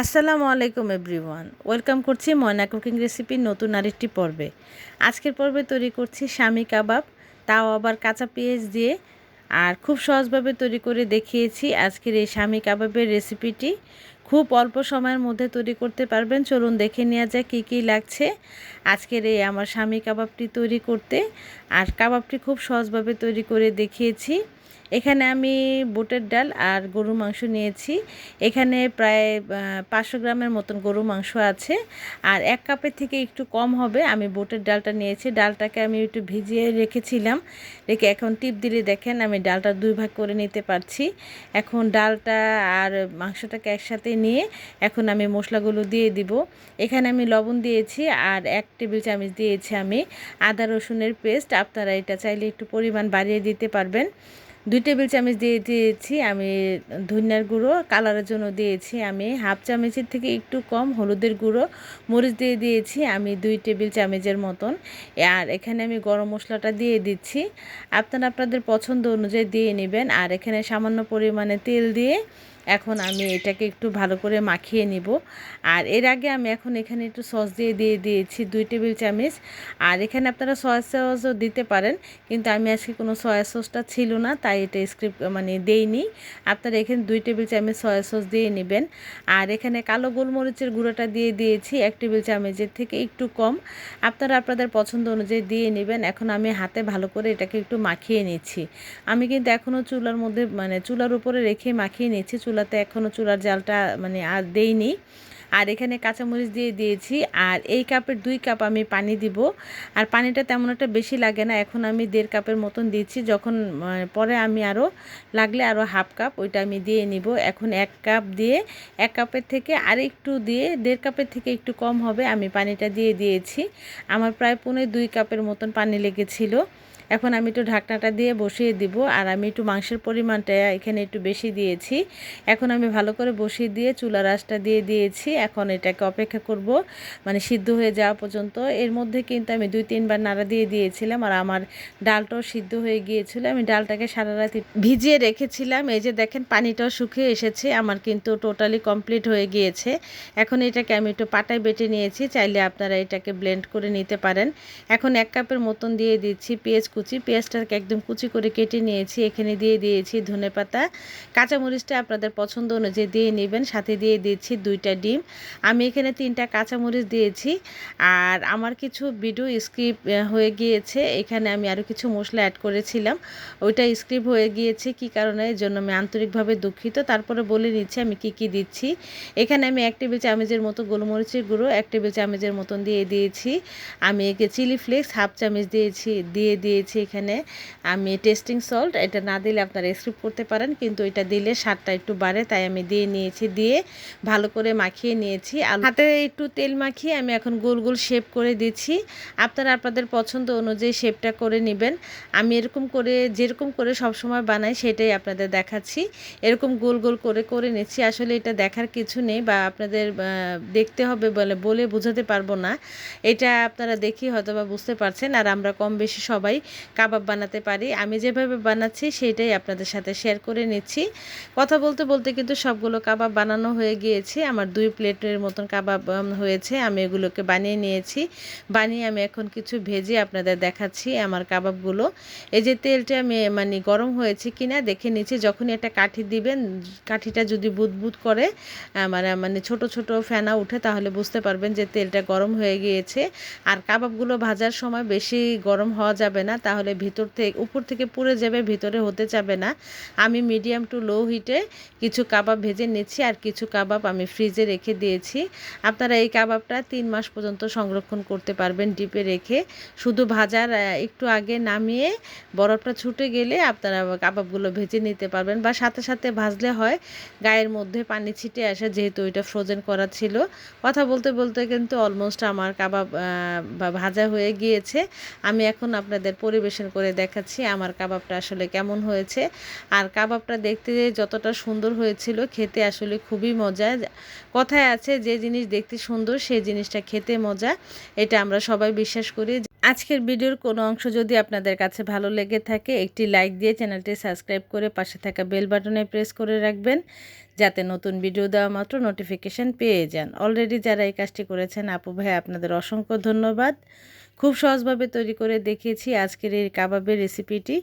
আসসালামু আলাইকুম, everyone. Welcome করছি ময়না কুকিং রেসিপির নতুন আরেকটি পর্বে। আজকের পর্বে তৈরি করছি স্বামী কাবাব, তাও আবার কাঁচা পেঁয়াজ দিয়ে। আর খুব সহজভাবে তৈরি করে দেখিয়েছি আজকের এই স্বামী কাবাবের রেসিপিটি। খুব অল্প সময়ের মধ্যে তৈরি করতে পারবেন। চলুন দেখে নেওয়া যায় কী কী লাগছে আজকের এই আমার স্বামী কাবাবটি তৈরি করতে। আর কাবাবটি খুব সহজভাবে তৈরি করে দেখিয়েছি। এখানে আমি বুটের ডাল আর গরু মাংস নিয়েছি। এখানে প্রায় পাঁচশো গ্রামের মতন গরু মাংস আছে। আর এক কাপের থেকে একটু কম হবে। আমি বুটের ডালটা নিয়েছি। ডালটাকে আমি একটু ভিজিয়ে রেখেছিলাম। রেখে এখন টিপ দিলে দেখেন আমি ডালটা দুই ভাগ করে নিতে পারছি। এখন ডালটা আর মাংসটাকে একসাথে নিয়ে এখন আমি মশলাগুলো দিয়ে দিব। এখানে আমি লবণ দিয়েছি আর এক টেবিল চামচ দিয়েছি আমি আদা রসুনের পেস্ট। আপনারা এটা চাইলে একটু পরিমাণ বাড়িয়ে দিতে পারবেন। দুই টেবিল চামচ দিয়ে দিয়েছি আমি ধনিয়ার গুঁড়ো, কালারের জন্য দিয়েছি আমি হাফ চামচের থেকে একটু কম হলুদের গুঁড়ো, মরিচ দিয়ে দিয়েছি আমি দুই টেবিল চামচের মতন। আর এখানে আমি গরম মশলাটা দিয়ে দিচ্ছি। আপনারা আপনাদের পছন্দ অনুযায়ী দিয়ে নেবেন। আর এখানে সামান্য পরিমাণে তেল দিয়ে এখন আমি এটাকে একটু ভালো করে মাখিয়ে নিব। আর এর আগে আমি এখন এখানে একটু সস দিয়ে দিয়ে দিয়েছি দুই টেবিল চামচ। আর এখানে আপনারা সয়া সসও দিতে পারেন, কিন্তু আমি আজকে কোনো সয়া সসটা ছিল না, তাই এটা স্ক্রিপ্ট মানে দেইনি। আপনারা এখানে দুই টেবিল চামচ সয়া সস দিয়ে নেবেন। আর এখানে কালো গোলমরিচের গুঁড়োটা দিয়ে দিয়েছি এক টেবিল চামচের থেকে একটু কম। আপনারা আপনাদের পছন্দ অনুযায়ী দিয়ে নেবেন। এখন আমি হাতে ভালো করে এটাকে একটু মাখিয়ে নিচ্ছি। আমি কিন্তু এখনও চুলার মধ্যে মানে চুলার উপরে রেখে মাখিয়ে নিচ্ছি। চুলাতে এখনও চুলার জালটা মানে আর দেইনি। আর এখানে কাঁচামরিচ দিয়ে দিয়েছি। আর এই কাপের দুই কাপ আমি পানি দিব। আর পানিটা তেমন একটা বেশি লাগে না। এখন আমি দেড় কাপের মতন দিচ্ছি। যখন পরে আমি আরও লাগলে আরও হাফ কাপ ওইটা আমি দিয়ে নিব। এখন এক কাপ দিয়ে, এক কাপের থেকে আর একটু দিয়ে, দেড় কাপের থেকে একটু কম হবে আমি পানিটা দিয়ে দিয়েছি। আমার প্রায় পৌনে দুই কাপের মতন পানি লেগেছিল। এখন আমি একটু ঢাকনাটা দিয়ে বসিয়ে দিব, আর আমি একটু মাংসের পরিমাণটা এখানে একটু বেশি দিয়েছি। এখন আমি ভালো করে বসিয়ে দিয়ে চুলা রাসটা দিয়ে দিয়েছি। এখন এটাকে অপেক্ষা করব মানে সিদ্ধ হয়ে যাওয়া পর্যন্ত। এর মধ্যে কিন্তু আমি দুই, তিনবার নাড়া দিয়ে দিয়েছিলাম, আর আমার ডালটাও সিদ্ধ হয়ে গিয়েছিল। আমি ডালটাকে সারা রাত ভিজিয়ে রেখেছিলাম। এই যে দেখেন, পানিটাও শুকিয়ে এসেছে, আমার কিন্তু টোটালি কমপ্লিট হয়ে গিয়েছে। এখন এটাকে আমি একটু পাটায় বেটে নিয়েছি, চাইলে আপনারা এটাকে ব্লেন্ড করে নিতে পারেন। এখন এক কাপের মতন দিয়ে দিচ্ছি পেঁয়াজ কুচি পেঁয়াজটাকে একদম কুচি করে কেটে নিয়েছি। এখানে দিয়ে দিয়েছি ধনে পাতা। কাঁচামরিচটা আপনাদের পছন্দ অনুযায়ী দিয়ে নেবেন, সাথে দিয়ে দিয়েছি দুইটা ডিম। আমি এখানে তিনটা কাঁচামরিচ দিয়েছি। আর আমার কিছু ভিডিও স্ক্রিপ হয়ে গিয়েছে। এখানে আমি আরও কিছু মশলা অ্যাড করেছিলাম। ওইটা স্ক্রিপ হয়ে গিয়েছে, কি কারণে? এর জন্য আমি আন্তরিকভাবে দুঃখিত। তারপরে বলে নিচ্ছি আমি কি কি দিচ্ছি। এখানে আমি এক টেবিল চামচের মতো গোলমরিচের গুঁড়ো, এক টেবিল চামচের মতন দিয়ে দিয়েছি। আমি একে চিলি ফ্লেক্স হাফ চামচ দিয়েছি, দিয়ে দিয়েছি দিয়েছি এখানে। আমি টেস্টিং সল্ট এটা না দিলে আপনারা স্কিপ করতে পারেন, কিন্তু এটা দিলে স্বাদটা একটু বাড়ে, তাই আমি দিয়ে নিয়েছি, দিয়ে ভালো করে মাখিয়ে নিয়েছি। আর হাতে একটু তেল মাখিয়ে আমি এখন গোল গোল শেপ করে দিচ্ছি। আপনারা আপনাদের পছন্দ অনুযায়ী শেপটা করে নেবেন। আমি এরকম করে, যেরকম করে সবসময় বানাই সেটাই আপনাদের দেখাচ্ছি। এরকম গোল গোল করে করে নিচ্ছি। আসলে এটা দেখার কিছু নেই বা আপনাদের দেখতে হবে বলে বলে বোঝাতে পারব না। এটা আপনারা দেখি হয়তো বা বুঝতে পারছেন। আর আমরা কম বেশি সবাই কাবাব বানাতে পারি। আমি যেভাবে বানাচ্ছি সেটাই আপনাদের সাথে শেয়ার করে নিচ্ছি। কথা বলতে বলতে কিন্তু সবগুলো কাবাব বানানো হয়ে গিয়েছে। আমার দুই প্লেটের মতন কাবাব হয়েছে। আমি এগুলোকে বানিয়ে নিয়েছি। বানিয়ে আমি এখন কিছু ভেজে আপনাদের দেখাচ্ছি আমার কাবাবগুলো। এই যে তেলটা আমি মানে গরম হয়েছে কিনা দেখে নিচ্ছি। যখনই একটা কাঠি দিবেন, কাঠিটা যদি বুদবুদ করে মানে মানে ছোট ছোট ফেনা উঠে, তাহলে বুঝতে পারবেন যে তেলটা গরম হয়ে গিয়েছে। আর কাবাবগুলো ভাজার সময় বেশি গরম হওয়া যাবে না। তাহলে ভিতর থেকে, উপর থেকে পুড়ে যাবে, ভিতরে হতে যাবে না। আমি মিডিয়াম টু লো হিটে কিছু কাবাব ভেজে নিচ্ছি আর কিছু কাবাব আমি ফ্রিজে রেখে দিয়েছি। আপনারা এই কাবাবটা তিন মাস পর্যন্ত সংরক্ষণ করতে পারবেন ডিপে রেখে। শুধু ভাজার একটু আগে নামিয়ে বরফটা ছুটে গেলে আপনারা কাবাবগুলো ভেজে নিতে পারবেন বা সাথে সাথে ভাজলে হয়, গায়ের মধ্যে পানি ছিটে আসে যেহেতু ওইটা ফ্রোজেন করা ছিল। কথা বলতে বলতে কিন্তু অলমোস্ট আমার কাবাব ভাজা হয়ে গিয়েছে। আমি এখন আপনাদের পরিবেশন করে দেখাচ্ছি আমার কাবাবটা আসলে কেমন হয়েছে। আর কাবাবটা দেখতে যতটা সুন্দর হয়েছিল, খেতে আসলে খুবই মজা। কথায় আছে, যে জিনিস দেখতে সুন্দর, সেই জিনিসটা খেতে মজা। এটা আমরা সবাই বিশ্বাস করি। আজকের ভিডিওর কোনো অংশ যদি আপনাদের কাছে ভালো লেগে থাকে, একটি লাইক দিয়ে চ্যানেলটি সাবস্ক্রাইব করে পাশে থাকা বেল বাটনে প্রেস করে রাখবেন, যাতে নতুন ভিডিও দেওয়া মাত্র নোটিফিকেশান পেয়ে যান। অলরেডি যারা এই কাজটি করেছেন, আপু ভাই, আপনাদের অসংখ্য ধন্যবাদ। খুব সহজভাবে তৈরি করে দেখিয়েছি আজকের এই কাবাবের রেসিপিটি।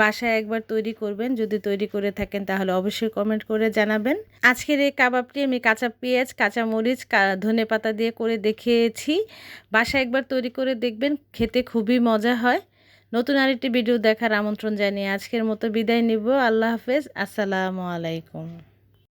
বাসায় একবার তৈরি করবেন, যদি তৈরি করে থাকেন তাহলে অবশ্যই কমেন্ট করে জানাবেন। আজকের এই কাবাবটি আমি কাঁচা পেঁয়াজ, কাঁচা মরিচ ধনে পাতা দিয়ে করে দেখিয়েছি। বাসায় একবার তৈরি করে দেখবেন, খেতে খুবই মজা হয়। নতুন আরেকটি ভিডিও দেখার আমন্ত্রণ জানিয়ে আজকের মতো বিদায় নিব। আল্লাহ হাফেজ। আসসালামু আলাইকুম।